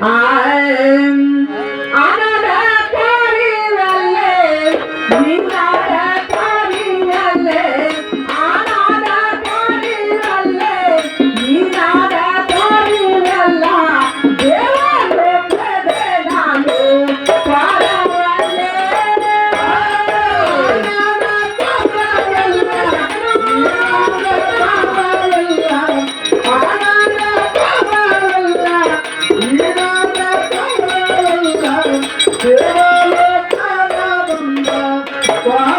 আর ಸಕನ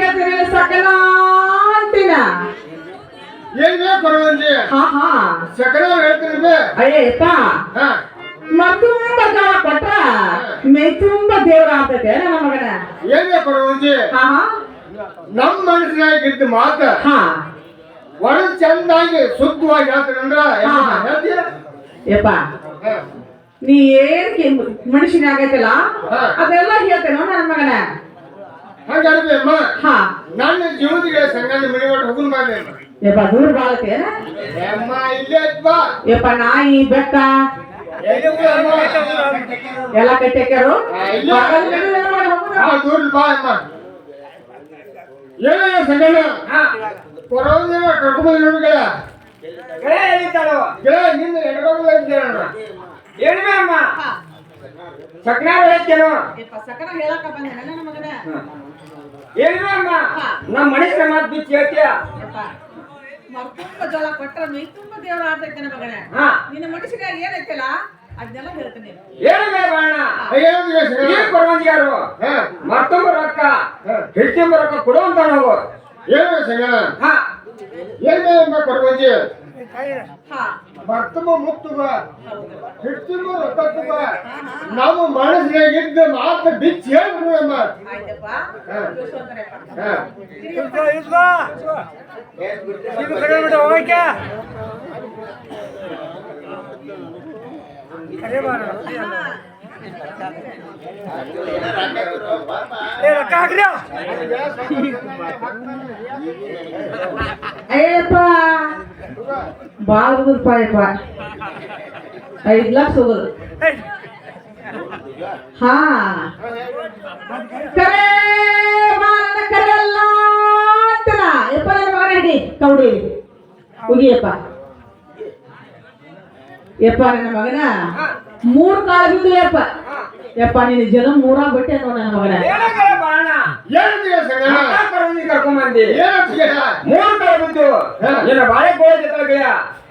ಕೇಳ್ತೀರಿ ಸಕಲ ಅಂತೀನ ಏನ್ ಹಾ ಹಾ. ಸಕಲ ಹೇಳ್ತೀನಿ ಅಯ್ಯಪ್ಪ ಮತ್ತೊಂಬ ಕಾಲ ಕೊಟ್ರ ಮೈ ತುಂಬ ದೇವ್ರ ಆಗ್ತೈತೆ ನನ್ನ ಮಗನ? ಏನ್ ಬೇಕು ಹಾ ಹಾ. ನಮ್ ಮನಸ್ಸಿನಾಗ ಇದ್ದ ಮಾತ ಹಾ. ಒಣ ಚಂದಾಗಿ ಶುದ್ಧವಾಗಿ ಹೇಳ್ತೀನಂದ್ರ. ಹೇಳ್ತೀಯ ಯಪ್ಪ. ನೀ ಏನ್ ಮನುಷ್ಯನಾಗೈತಲ್ಲ ಅದೆಲ್ಲ ಹೇಳ್ತೇನೋ ನನ್ನ ಮಗನ? ಹಂಗ ಅಡ್ಬಿ ಅಮ್ಮ ಹಾ. ನನ್ನ ಜೀವನದಿಗೆ ಸಂಗತಿ ಮನೆ ಒಟ್ಟು ಹೋಗುನ್ ಅಮ್ಮ. ಯಪ್ಪ ದೂರ ಬಾಳತೇನ ಅಮ್ಮ ಇಲ್ಲೇ ಬಾ. ಯಪ್ಪ ನಾಯಿ ಬೆಟ್ಟ. ಎಲ್ಲಿ. ಹಾ, ದೂರ ಬಾ ಅಮ್ಮ. ಏನ ಸಂಗಣ ಕೊರವಂಜಿ ಕರ್ಕೊಂಡ್ ನೋಡ್ಗಳ ಗಿಡ ನಿನ್ನ ಎಡಗಲ್ಲ ಇದ್ದೇನ ಏನ್ಮೇ ಅಮ್ಮ. ಸಕ್ನಾರ ಹೇಳ್ತೇನೋ? ಯಪ್ಪ ಸಕನ ಹೇಳಕ ಬಂದೆ. ನನ್ನ ಮಗನೇ? ಏನ್ಮೇ ಅಮ್ಮ? ನಮ್ಮ ಮನುಷ್ಯ ಮಾತು ಬಿಚ್ಚಿ ಹೇಳ್ತೀಯ? ಮರ್ತುಂಬ ಜಲ ಕೊಟ್ರ ಮೈ ತುಂಬ ದೇವರ ಆಡ್ತೈತೆ ಹಾ. ನಿನ್ನ ಮನುಷ್ಯನಾಗ ಏನೈತಲ್ಲ? ಅದನ್ನೆಲ್ಲ ಹೇಳ್ತೀನಿ ಏನ್ಮೇ ಬಾಣ? ಹಾ. ಮತ್ತೊಬ್ಬ ರೊಕ್ಕ ಹಾ. ಹಿಡ್ಕೊಂಬ ರೊಕ್ಕ ಕೊಡುವಂತ ನಾವು. ಏನು ಸಂಗಣ ಹಾ. ಏನೇ ಹಾ ಭಕ್ತಮ ಮುಕ್ತುಗ ಹೌದು ಹಿಡ್ತಿಮ ರೊಕ್ಕತ್ತುಗ ನಮ್ಮ ಮನಸ್ಸಿನಾಗ ಇದ್ದ ಮಾತು ಬಿಚ್ಚಿ ಹೇಳ್ಬಿಡು ಅಮ್ಮ ಆಯ್ತಪ್ಪ ಹಾ. ಜೋಸ್ವಂತರಪ್ಪ. ಹಾ ಅಯ್ಯಪ್ಪ ಬಾಳ ಹೋಗುದಪ್ಪ ಅಯ್ಯಪ್ಪ ಐದ್ ಲಕ್ಷ ಹೋಗುದು ಹಾ ಕರೆ ಬಾಲನ ಕರೆ ಅಲ್ಲ ಅಂತಾನ ಯಪ್ಪ ನನ್ನ ಮಗನ ಹಿಡಿ ಕೌಡಿ ಹೋಗಿಯಪ್ಪ ಯಪ್ಪ ನನ್ನ ಮಗನ ಮೂರ್ ಕಾಲ ಬಿದ್ದು ಯಪ್ಪ ಯಪ್ಪ ನಿನ್ನ ಜನ ಮೂರ ಬಟ್ಟೆ ಅನ್ನೋ ನನ್ನ ಮಗನ. ಕರ್ಕೊಂಬಂದಿ. ಮೂರು ಕಡೆ ಬಿದ್ದು. ನಿನ್ನ ಬಾಳೆ ಕೋಳಿ ಜೊತೆ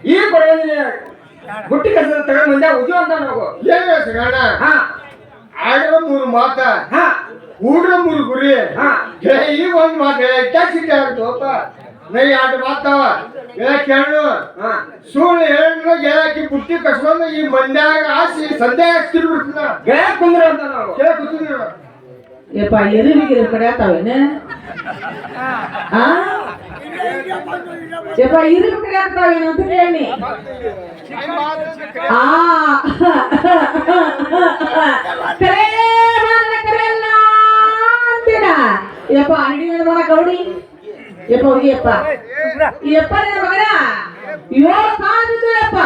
ಈ ಕೊರವಂಜಿ ಬುಟ್ಟಿ ಕಸ ತಗೊಂಡ್ ಬಂದ ಉಜು ಅಂತ ನಾವು ಏನಿದೆ ಸಂಗಣ ಹಾ. ಆಡಿರೋ ಮೂರು ಮಾತ. ಹಾ. ಊಡ್ರ ಮೂರು ಗುರಿ. ಹಾ. ಏ, ಈಗ ಒಂದ್ ಮಾತು ಟ್ಯಾಕ್ಸಿ ಹೋಪ ನೈ ಎರಡು ಮಾತಾವ ಕೇಳು ಹಾ ಸುಳ್ಳು ಹೇಳಿದ್ರು ಗೆಳಕಿ ಬುಟ್ಟಿ ಕಸ್ಕೊಂಡು ಈ ಮಂದ್ಯಾಗ ಆಸಿ ಸಂಧ್ಯಾಗ ತಿರ್ಬಿಡ್ತೀನ ಗೆಳೆಯ ಕುಂದ್ರ ಅಂತ ನಾವು ಕೇಳ ಕೂತಿದ್ರು ಯಪ್ಪ ಎರಿವಿಗೆ ಕಡೆ ಆತಾವೇನ ಆ ಯಪ್ಪ ಇರಿವಿ ಕಡೆ ಆಗ್ತಾವೇನು ಅಂತ ಹೇಳಿ ಆ ಕರೆ ಮಾರನ ಕರೆ ಅಲ್ಲ ಅಂತೀನ ಯಪ್ಪ ಅಂಗಡಿ ಮೇಲೆ ಮಾಡ ಗೌಡಿ ಯಪ್ಪ ಹೋಗಿಯಪ್ಪ ಯಪ್ಪ ನಿನ್ನ ಮಗನ? ಏಳು ಕಾಲಿದ್ದು ಯಪ್ಪ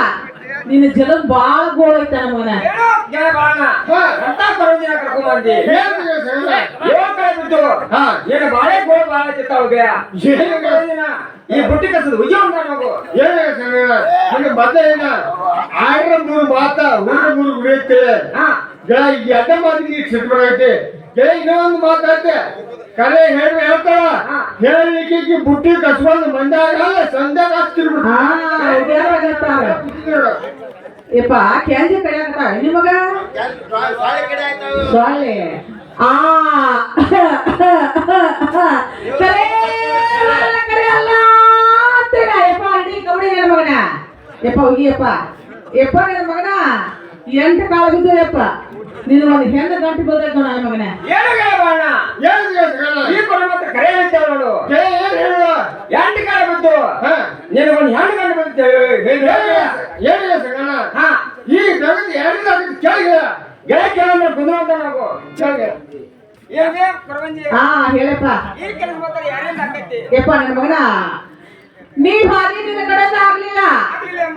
ನಿನ್ನ ಜಲ ಬಾಳ ಗೋಳ ಐತ ನಮ್ಮ ಮಗನ. ಏನೋ ಗೆಳೆಯ ಬಾಣ. ಹಾ. ಅಂತ ಕರ್ಕೊಂಬಂದಿ ಹೇಳ್ರಿ ಸಗಣ ಏಳು ಕಡೆ ಏನ ಹಾ. ಏನು ಬಾಳೆ ಗೋಳ ಬಾಳ ಏನು ಗೆಳೆಯ? ಈ ಬುಟ್ಟಿ ಕಸದ ಉಜ್ಜ ಅಂತ ನಾವು ಏನ ಮೊದಲೇನ ಆಡ್ರ ಮೂರು ಮಾತ ಊರ ಮೂರು ಹಾ. ಗೆಳ ಈ ಅಡ್ಡ ಮಾತಿಗೆ ಸಿಟ್ಟು ಬರೈತೆ ಗೆಳ ಇನ್ನೊಂದು ಮಾತೈತೆ ಕರೆ ಹೇಳಿ ಹೇಳ್ತಾಳ. ಬುಟ್ಟಿ ಕಸ್ಕೊಂಡು ಮಂದಾಗ ಸಂದಾಗ ಹಾಕ್ತಿರ್ಬಿಟ್ಟು ಯಪ್ಪ ಉದ್ಯಾನವಾಗತ್ತಾವ. ಕಡೆ ಅಂತ ನಿಮಗ ಸಾಲೆ ಆ. ಕರೆ ಅಲ್ಲ, ಕರೆ ಅಲ್ಲ. ಅಂತೀರ. ಯಪ್ಪ ಅಡಿ ಕಬಡ್ಡಿ ನನ್ನ ಮಗನ. ಯಪ್ಪ. ಯಪ್ಪ ನನ್ನ ಮಗನ. ಎಂಟು ಕಾಲ ಬಿದ್ದು ಯಪ್ಪ. ನೀನು ಒಂದು ಹೆಣ್ಣು ಗಂಟು ಬದಲಾಯ್ತು ನನ್ನ ಮಗನೇ. ಏನು ಈ ಕೊಡ ಮತ್ತೆ ಕರೆ ಹೇಳ್ತಾವ ನೋಡು ಗೆಳ ಏನ್ ಹೇಳ? ಎಂಟು ಕಾಲ ಬಿದ್ದು ಹಾ. ನಿನಗೊಂದು ಹೆಣ್ಣು ಗಂಡು ಬಂತು ಏನು ಸಗಣ ಈ ಜಗತ್ತು ಎರಡು ಕೆಳಗೆ ಕೇಳಂದ್ರೆ ಅಂತ ನಾವು. ಕೆಳಗೆ ಏನೇ ಕೊರವಂಜಿ ಹಾ ಹೇಳಪ್ಪ. ಈ ಕೆಲಸ ಮಾತ್ರ ಯಾರಿಂದ ಆಕೈತಿ ಯಪ್ಪ ನನ್ನ ಮಗನ. ನೀ ಹಾದಿ ನಿನ್ನ ಕಡೆಯಿಂದ ಆಗ್ಲಿಲ್ಲ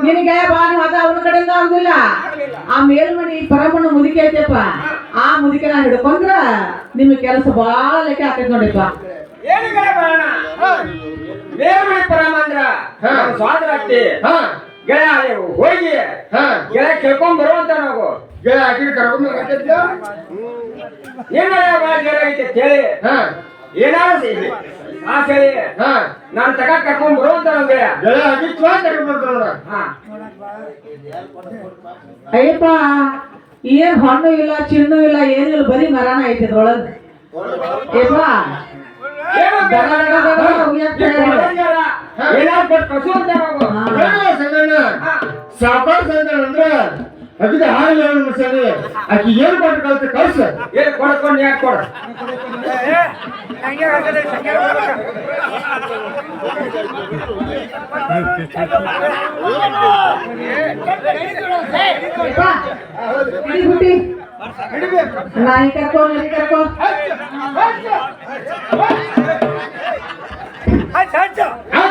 ನಿನಗೆ ಬಾನಿ ಅದ ಅವನ ಕಡೆಯಿಂದ ಆಗುದಿಲ್ಲ. ಆ ಮೇಲ್ಮನಿ ಪರಮಣ್ಣ ಮುದುಕಿ ಐತೆಪ್ಪ. ಆ ಮುದುಕಿನ ಹಿಡ್ಕೊಂಡ್ರ ನಿಮ್ ಕೆಲಸ ಬಾಳ ಲೆಕ್ಕ ಆಕೈತಿ ನೋಡಿಪ್ಪ. ಏನು ಗೆಳೆಯ ಬಾಣ ಮೇಲ್ಮನೆ ಪರಮ ಅಂದ್ರ ಹಾ. ನಮ್ಮ ಸ್ವಾದ್ರ ಆಗ್ತಿ ಹಾ. ಗೆಳೆಯ ಅಲ್ಲಿ ಹೋಗಿ. ಹಾ. ಗೆಳೆಯ ಕೇಳ್ಕೊಂಡ್ ಬರುವಂತ ನಾವು. ಗೆಳ ಆಕಿ ಕರ್ಕೊಂಡು? ಏನ್ ಗೆಳೆಯ ಬಾಳ ಜೋರ ಐತೆ ಹೇಳಿ. ಹಾ. ಏನಾದ್ರು ಆ ಸರಿ. ಹಾ. ನಾನು ತಗ ಕರ್ಕೊಂಡ್ ಬರುವಂತ ನಮ್ಗೆ ಗೆಳೆಯ ಕರ್ಕೊಂಡು. ಹಾ. ಅಯ್ಯಪ್ಪ ಏನ್ ಹಣ್ಣು ಇಲ್ಲ ಚಿಣ್ಣು ಇಲ್ಲ ಏನಿಲ್ಲ ಬರೀ ಮರಣ ಐತಿ ಅದ್ರೊಳಗ ಯಪ್ಪ. ಸಂಗಣ ಅಂದ್ರ ಅದಕ್ಕೆ ಹಾಲು ಹೇಳು ಮಸಾಲೆ ಆಕಿ ಏನು ಕೊಟ್ಟು ಕಳ್ಸ ಕಳ್ಸ ಏನು ಕೊಡ್ಕೊಂಡು ಯಾಕೆ ಕೊಡ. ನಾಯಿ ಕರ್ಕೊ ನರಿ ಕರ್ಕೊ ಹಾ?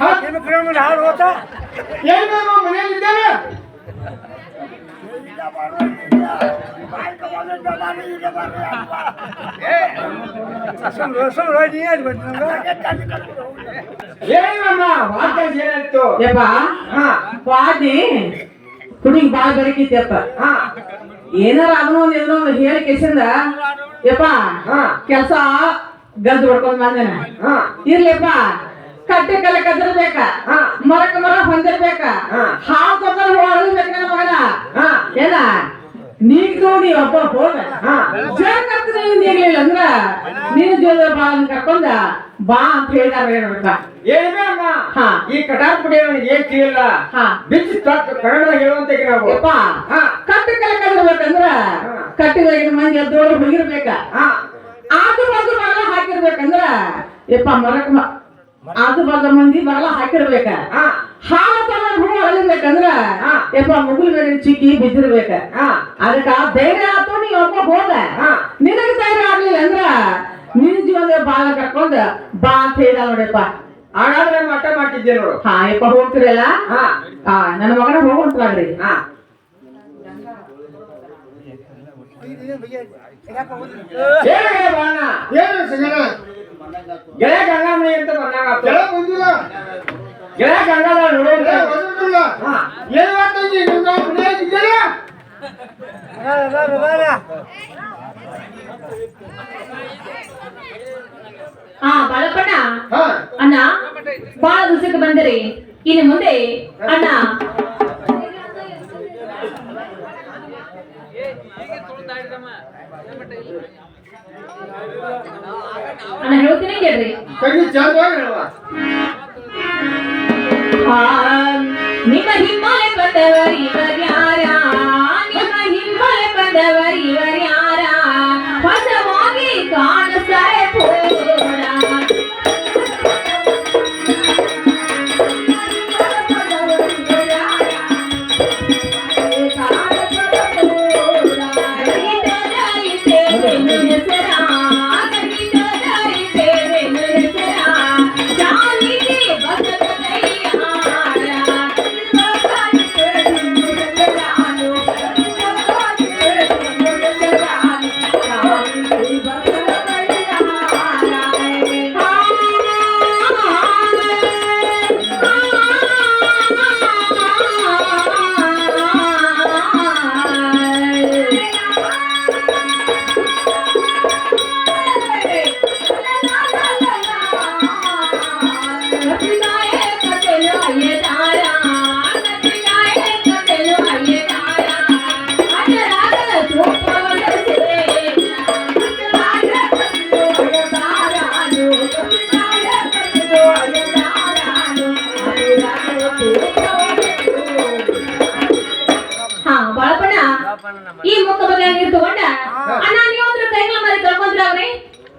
ಹಾ? ಏನ್ ಮನೇಲಿ ಇದ್ದೇನೆ ಏನಮ್ಮ ಮನೆಯಲ್ಲಿ ಏನಾಯ್ತು ವಾದಿ ಹುಡುಗಿ ಬಾಳ ಬೆರಕಿತ್ತಪ್ಪ ಹಾ. ಏನಾರ ಅದನ್ನ ಒಂದ್ ಏನೋ ಒಂದು ಹೇಳಿ ಕೆಸಿಂದ ಯಪ್ಪ ಹಾ. ಕೆಲ್ಸ ಗದ್ದು ಹೊಡ್ಕೊಂಡ್ ಬಂದೇನ. ಇರ್ಲಿಪ್ಪ ಕಟ್ಟೆ ಕಲ್ಲ ಕದರ್ಬೇಕ. ಮರಕ ಮರ ಹೊಂದಿರ್ಬೇಕ. ಹಾವು ತಗೊಂಡ್ ಹೊಳಬೇಕ ನನ್ನ ಮಗನ? ಹಾ. ಏನ? ನೀಗ್ ನೋಡಿ ಒಬ್ಬ ಹೋಗ. ಹಾ. ಜಗತ್ತಿನ ನೀಗ್ಲಿಲ್ಲ ಅಂದ್ರ ನೀನು ಜೋದ ಬಾ ಅಂತ ಕರ್ಕೊಂಡ ಬಾ ಅಂತ ಹೇಳ್ತಾರೆ ನೋಡಪ್ಪ ಏನಿದೆ ಅಮ್ಮ? ಹಾ. ಈ ಕಟಾರ್ ಪುಡಿ ನನಗೆ ಏನ್ ತಿಳಿಯಲ್ಲ? ಹಾ. ಬಿಚ್ಚಿ ತಟ್ ಕನ್ನಡ ಹೇಳುವಂತ ನಾವು. ಕಟ್ಟೆ ಕಲ್ಲ ಕದಿರ್ಬೇಕಂದ್ರ. ಕಟ್ಟಿದಾಗಿನ ಮಂದಿ ಎದ್ದೋಳು ಹೋಗಿರ್ಬೇಕ ಹಾ. ಆಜು ಬಾಜು ಬರಲ ಹಾಕಿರ್ಬೇಕಂದ್ರ ಯಪ್ಪ ಮರಕ್ ಮ- ಆಜು ಬಾಜು ಮಂದಿ ಬರಲ ಹಾಕಿರ್ಬೇಕ ಹಾ ಹಾಲ ತಗೊಂಡ್ ಹೂ ಅಳಿಬೇಕಂದ್ರ ಹಾ. ಯಪ್ಪ ಮುಗುಲ್ ಮೇಲೆ ಚಿಕ್ಕಿ ಬಿದ್ದಿರ್ಬೇಕ ಹಾ ಅದಕ್ಕ ಧೈರ್ಯ ಆತು ನೀ ಒಬ್ಬ ಹೋದ ಹಾ. ನಿನಗೆ ಧೈರ್ಯ ಆಗ್ಲಿಲ್ಲ ಅಂದ್ರ ನಿನ್ ಜೀವನ ಬಾಳ ಕರ್ಕೊಂಡ್ ಬಾ ಅಂತ ಹೇಳ ನೋಡಪ್ಪ ಹಾಗಾದ್ರೆ ಮಟ್ಟ ಮಾಡ್ತಿದ್ದೆ ನೋಡು ಹಾ ಯಪ್ಪ ಹೋಗ್ತಿರಲ್ಲ ಹಾ ಹಾ ನನ್ನ ಮಗನ ಹೋಗುವಂತಾಗ್ರಿ ಹಾ ಹೇಳ ಬಾಣ ಏನು ಸಗಣ ಗೆಳೆಯ ಗಂಗಾಮಣಿ ಅಂತ ಬಂದಾಗ ಗೆಳ ಬಂದಿಲ್ಲ ಗೆಳೆಯ ಗಂಗಾದ ನೋಡುವಂತ ಗೆಳ ಬಂದಿಲ್ಲ ಹಾ ಏನ್ ಮಾಡ್ತಾಯಿ ನಿಮ್ಮ ಮನೆಯಾಗ ಇದ್ದೀರಾ ಆ ಬಾಳಪ್ಪಣ್ಣ ಹಾ ಅಣ್ಣ ಬಾಳ ದಿವಸಕ್ಕೆ ಬಂದಿರಿ ಇನ್ನು ಮುಂದೆ ಅಣ್ಣ ಅಣ್ಣ ಹೇಳ್ತೀನಿ ಕೇಳ್ರಿ ತಂಗಿ ಚಂದವಾಗಿ ಹೇಳುವ ಆ, ನಿಮ್ಮ ಹಿಮ್ಮಲೆ ಬಂದವರು ಇವರ್ಯಾರ ನಿಮ್ಮ ಹಿಮ್ಮಲೆ ಬಂದವರು ಇವರ್ಯಾರ ಹೊಸವಾಗಿ ಕಾಣಿಸ್ತಾರೆ ಪೂರ Don't.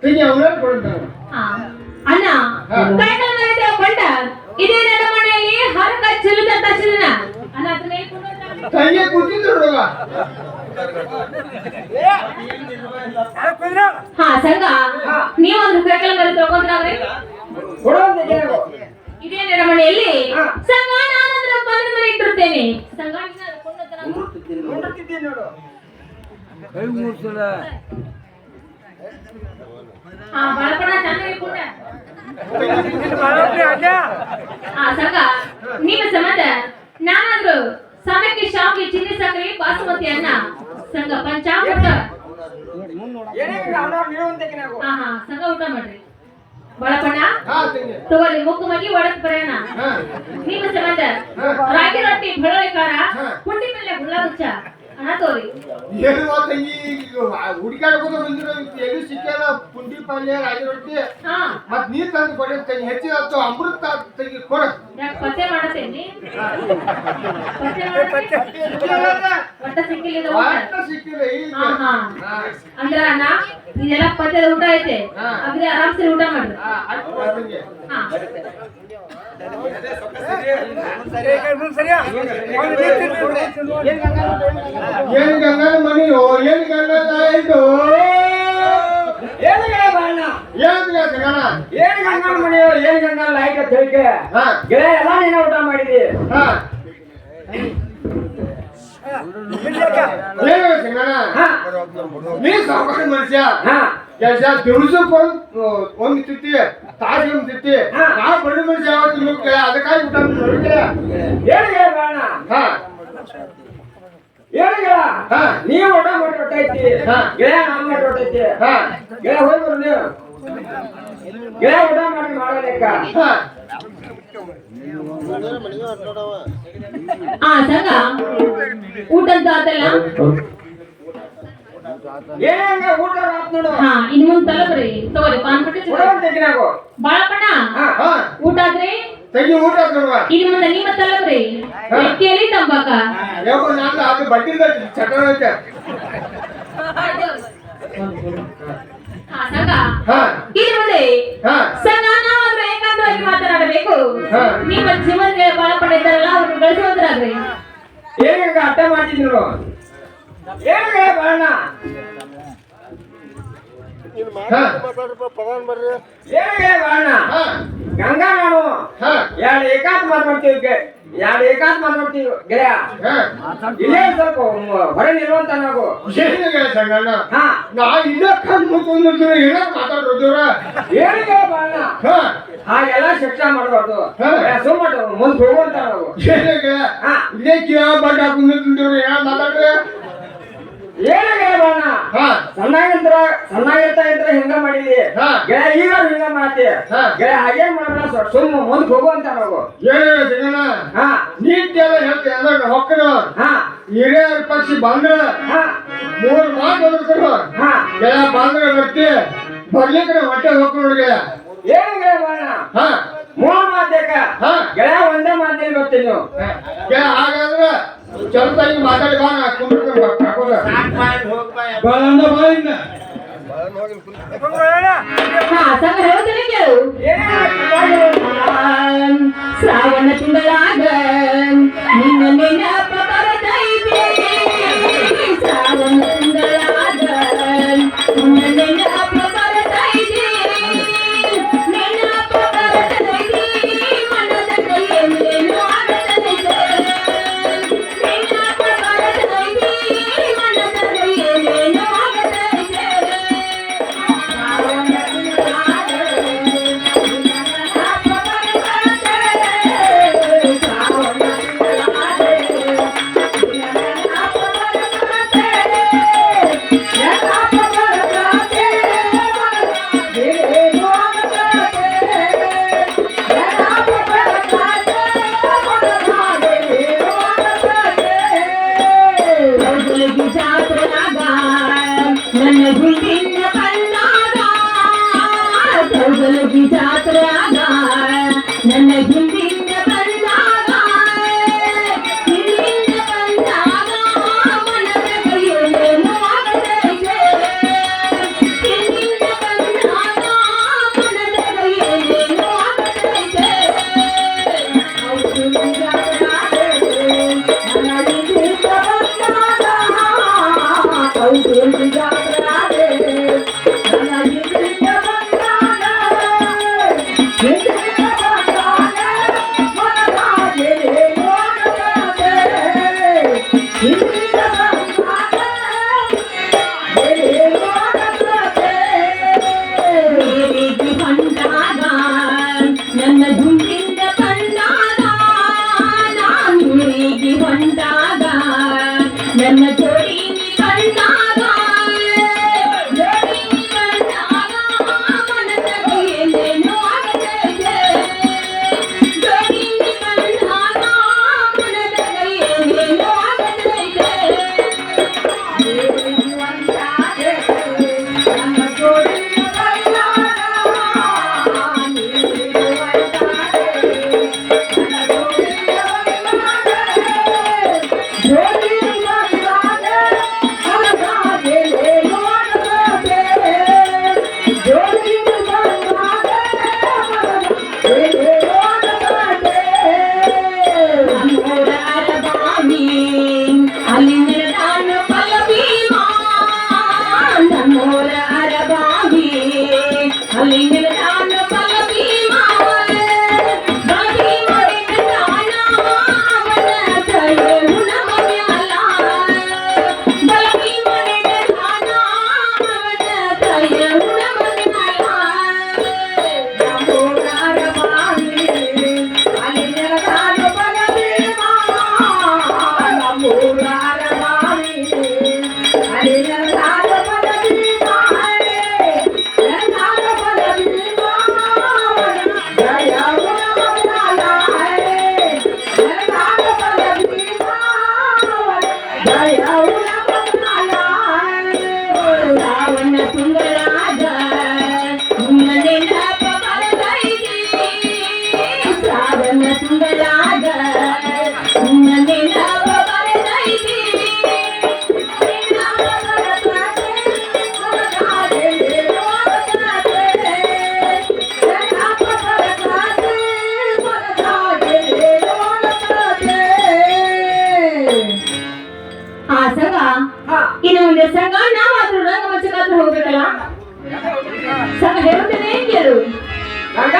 ತಂಗಿ ಅವನೇ ಕೊಡ್ತಾನೆ ಹಾ. ಅಣ್ಣ ಕೈಗಳ ಮೇಲೆ ತಗೊಂಡ ಇದೇ ಮನೆಯಲ್ಲಿ ಹರಕ ಚಿಲುಕ ತಕ್ಷಣ ಅಣ್ಣ ಅದನ್ನ ಹೇಳ್ಕೊಂಡು ತಂಗಿ ಕೂತಿದ್ರು ಹುಡುಗ. ಹಾ ಸಂಘ ನೀವು ಒಂದು ಕೈಗಳ ಮೇಲೆ ತೊಳ್ಕೊಂಡ್ರಾಗ್ರಿ ಕೊಡುವಂತ ನನ್ನ ಮನೆಯಲ್ಲಿ ಬಂದ ಮೇಲೆ ಇಟ್ಟಿರ್ತೇನೆ ಸಂಘ ಅದು ಕೊಂಡು ಹಾ ಬಳಪಣ ಚೆನ್ನಾಗಿ ಕೂಡ ಆ ಸಂಘ ನಿಮ್ಮ ಸಮದ ನಾನಾದ್ರೂ ಸಮಕ್ಕೆ ಶಾವಿಗೆ ಚಿಲ್ಲಿ ಸಕ್ಕರೆ ಬಾಸುಮತಿ ಅನ್ನ. ಸಂಘ ಪಂಚಾಮೃತ. ಹಾ ಸಂಘ ಊಟ ಮಾಡ್ರಿ. ಬಳಪಣ್ಣ ಹಾ ತಂಗಿ ತಗೋರಿ ಮುಗ್ಗು ಮಗಿ ಒಡಕ್ ಬರೋಣ ನಿಮ್ಮ ಸಂಬಂಧ ರಾಗಿ ರೊಟ್ಟಿ ಬೆಳ್ಳುಳ್ಳಿ ಕಾರ ಪುಂಡಿ ಮೇಲೆ ಗುಳ್ಳ ಹುಚ್ಚ. ಏನು ಈ ಹುಡುಕಾಡ್ಕೊಂಡು ಬಂದಿರೋ ಎಲ್ಲಿ ಸಿಕ್ಕಲ್ಲ ಪುಂಡಿ ಪಲ್ಯ ರಾಗಿ ರೊಟ್ಟಿ? ಹಾ. ಮತ್ ನೀರ್ ತಂದು ಕೊಡಿ ತಂಗಿ ಹೆಚ್ಚಿನ ಅಮೃತ ತಂಗಿ ಕೊಡ. ಸಿಕ್ಕಿಲ್ಲ ಈಗ. ಅಂದ್ರ ಅಣ್ಣ ಇದೆಲ್ಲ ಪದ್ಯದ ಊಟ ಐತೆ. ಅದ್ರೆ ಆರಾಮ್ಸೆ ಊಟ ಮಾಡಿ. ಏನ್ ಗಂಗನ ಮನೆಯೋ ಏನ್ ಗಂಗನ ಆಯ್ತು ಏನು ಗಂಗನ ಏನು ಗಂಗನ ಮನೆಯೋ ಎಲ್ಲ ಊಟ ಮಾಡಿದಿ ಹಾ ನೀ ಸಾವುಕಾರ ಮನುಷ್ಯ ಕೆಲಸ ದಿವಸಕ್ಕೆ ಒಂದು ಒಂದು ತಿತ್ತಿ ತಾಸಿ ಒಂದು ತಿತ್ತಿ. ನಾವು ಬಡ ಮನುಷ್ಯ ಯಾವತ್ತು ತಿನ್ನೋಕೆ ಅದಕ್ಕಾಗಿ ಹಾ ಹಾ. ಗೆಳೆಯ ನಾವು ಹಾ ಊಟ ಅಂತ ಆತಲ್ಲ ಏನೇ ಹಂಗ ಊಟ ರಾತ್ ನೋಡು. ಹಾ ಇನ್ ಮುಂದ್ ತಲಬ್ರಿ ತಗೋರಿ ಪಾನ್ ಹಾ ಊಟ ಆದ್ರಿ? ತಂಗಿ ಊಟ ನೋಡುವ. ಇನ್ ಮುಂದೆ ನಿಮ್ಮ ತಲಬ್ರಿ ಎಕ್ಕೆಲಿ ತಂಬಾಕ? ಯಾವ ನಾನು ಅದು ಐತೆ. ಮುಂದೆ ಏಕಾಂತವಾಗಿ ಮಾತನಾಡಬೇಕು? ನಿಮ್ಮ ಜೀವನ ಬಾಳಪ್ಪಣ ಇದ್ದಾರಲ್ಲ ಅವ್ರನ್ನ ಹಂಗ ಅರ್ಥ ಮಾಡ್ತಿದ್ರು ಏನ್ ಬರೋಣ. ಬಾಣ ಹಾ. ಏನ್ ಗೆಳೆಯ ಬಾಣ ಹಾ. ಗಂಗಾ ನಾನು ಹಾ. ಎರಡು ಏಕಾಂತ ಮಾತಾಡ್ತೀವಿ ಎರಡು ಏಕಾಂತ ಮಾತಾಡ್ತೀವಿ ಗೆಳೆಯ. ಹಾ. ಇಲ್ಲೇ ಸ್ವಲ್ಪ ಹೊರ ನಿಲ್ಲುವಂತ ನಾವು. ಏನಿಗೆ ಸಂಗಣ್ಣ? ಹಾ. ನಾ ಇಲ್ಲ ಕಣ್ ಮುಚ್ಕೊಂಡು ಏನೋ ಮಾತಾಡೋದ್ರ ಏನು ಗೆಳೆಯ ಬಾಣ ಹಾ. ಹಾಗೆಲ್ಲ ಶಿಕ್ಷೆ ಮಾಡಬಾರ್ದು ಹಾ. ಸುಮ್ಮನೆ ಮುಂದೆ ಹೋಗುವಂತ ನಾವು ಏನಿಗೆ ಹಾ. ಇಲ್ಲೇ ಕಿಯಾ ಬಡ್ಡ ಹಾಕೊಂಡು ಏನ ಮಾತಾಡ್ರಿ? ಏನು ಗೆಳೆಯ ಬಾಣ ಹಾ. ಸಣ್ಣಾಗಿದ್ರ ಸಣ್ಣಾಗಿರ್ತಾ ಇದ್ರ ಹಿಂಗ ಮಾಡಿದಿ. ಗೆಳೆಯ ಈಗ ಹಿಂಗ ಮಾಡ್ತಿ. ಹಾ. ಗೆಳೆಯ ಹಾಗೆ ಮಾಡಲ್ಲ ಸುಮ್ಮ ಮುಂದೆ ಹೋಗುವಂತ ನಾವು ಹಿರಿಯರ ಪಕ್ಷಿ ಬಂದ್ರ ಹಾ. ಮೂರ್ ಮಾತು ಬಂದ್ರೆ ಬರ್ತಿ. ಬರ್ಲಿಕ್ಕೆ ಹೊಟ್ಟೆ ಹೋಗ್ ನೋಡ್ಗೆ. ಏನು ಗೆಳೆಯ ಹಾ. ಮೂರು ಮಾತೇಕ ಹಾ. ಗೆಳೆಯ ಒಂದೇ ಮಾತೇಳಿ ಬರ್ತೀನಿ ನೀವು ಹಾಗಾದ್ರೆ ಚಲತಾಗಿ ಮಾತಾಡಿ ಬಾ ನಾ ಕುಂದ್ರಕೊಂಡು ಹಾಕೋದ? ಬಾಳಂದ ಶ್ರಾವಣ ತಿಂಗಳಾಗ ನಿನ್ನ ನೆನಪ ಮುಂದೆ ಸಂಘ ನಾವಾದ್ರೂ ರಂಗಮಂಚಕ್ಕಾದ್ರೂ ಹೋಗ್ಬೇಕಲ್ಲ ಸಂಘ ಹೇಳ್ತೇನೆ ಕೇಳು ನಂಗ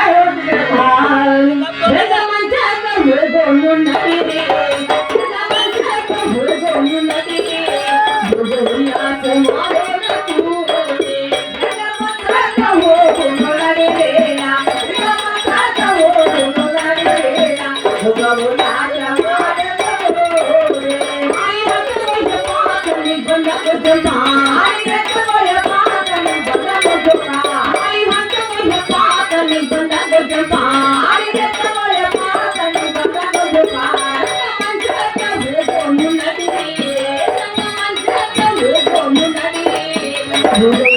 Thank you.